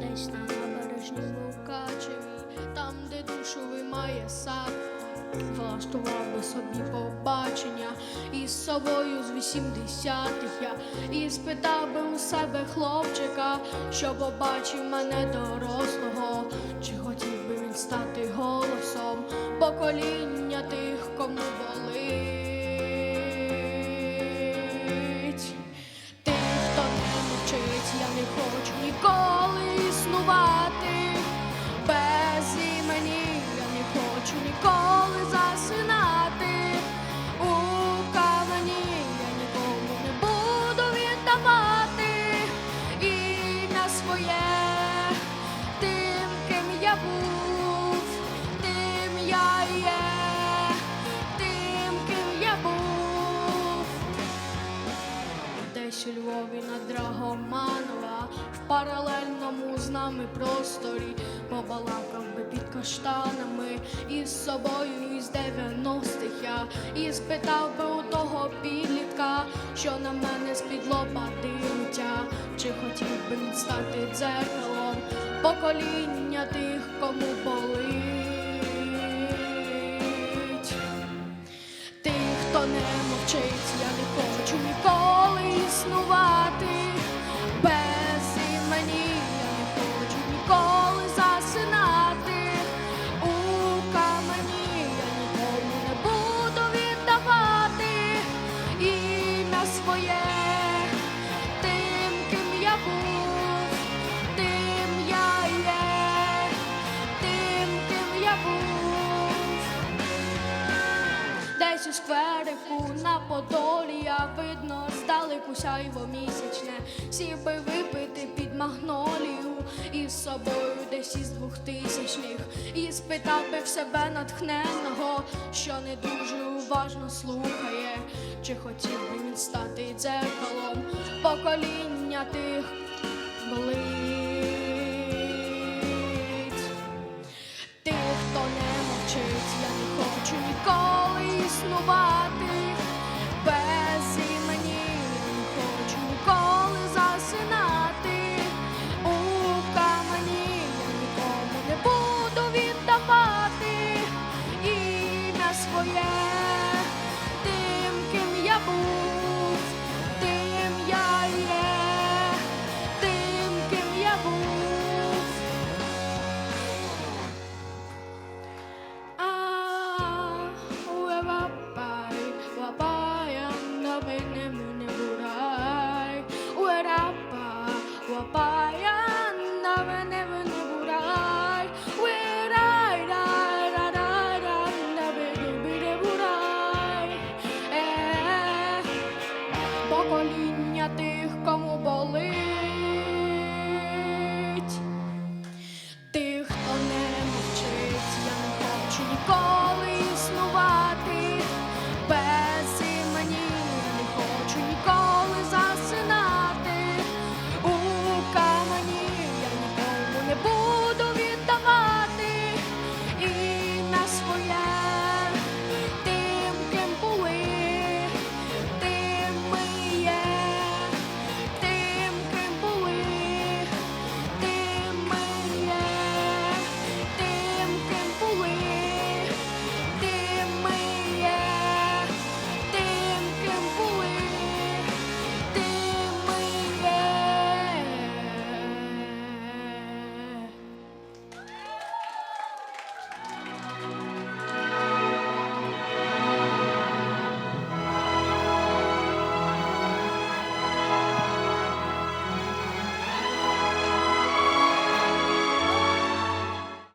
десь на набережному Качеві, там, де душу вимає сад. Влаштував би собі побачення із собою з вісімдесятих я і спитав би у себе хлопчика, що побачив мене дорослого, чи хотів би він стати голосом покоління тих, кому болить. Десь Львові на Драгоманова в паралельному з нами просторі. Побалакав би під каштанами із собою із 90-х я. І спитав би у того підлітка, що на мене з-під лоба дивиться, чи хотів би він стати дзеркалом покоління тих, кому болить. Тих, хто не мовчить, я не існувати. Без імені я не хочу ніколи засинати. У камені я нікому не буду віддавати ім'я своє. Тим, ким я був, тим я є, тим, ким я був. Десь у скверику на подолі я видно здалеку сяйво місячне, сів би випити під магнолію із собою десь із двохтисячних, і спитав би в себе натхненного, що не дуже уважно слухає, чи хотів би він стати дзеркалом покоління тих болить. Тих, хто не мовчить, я не хочу ніколи існувати. Покоління тих, кому. Тих, хто не мовчить, я не хочу ніколи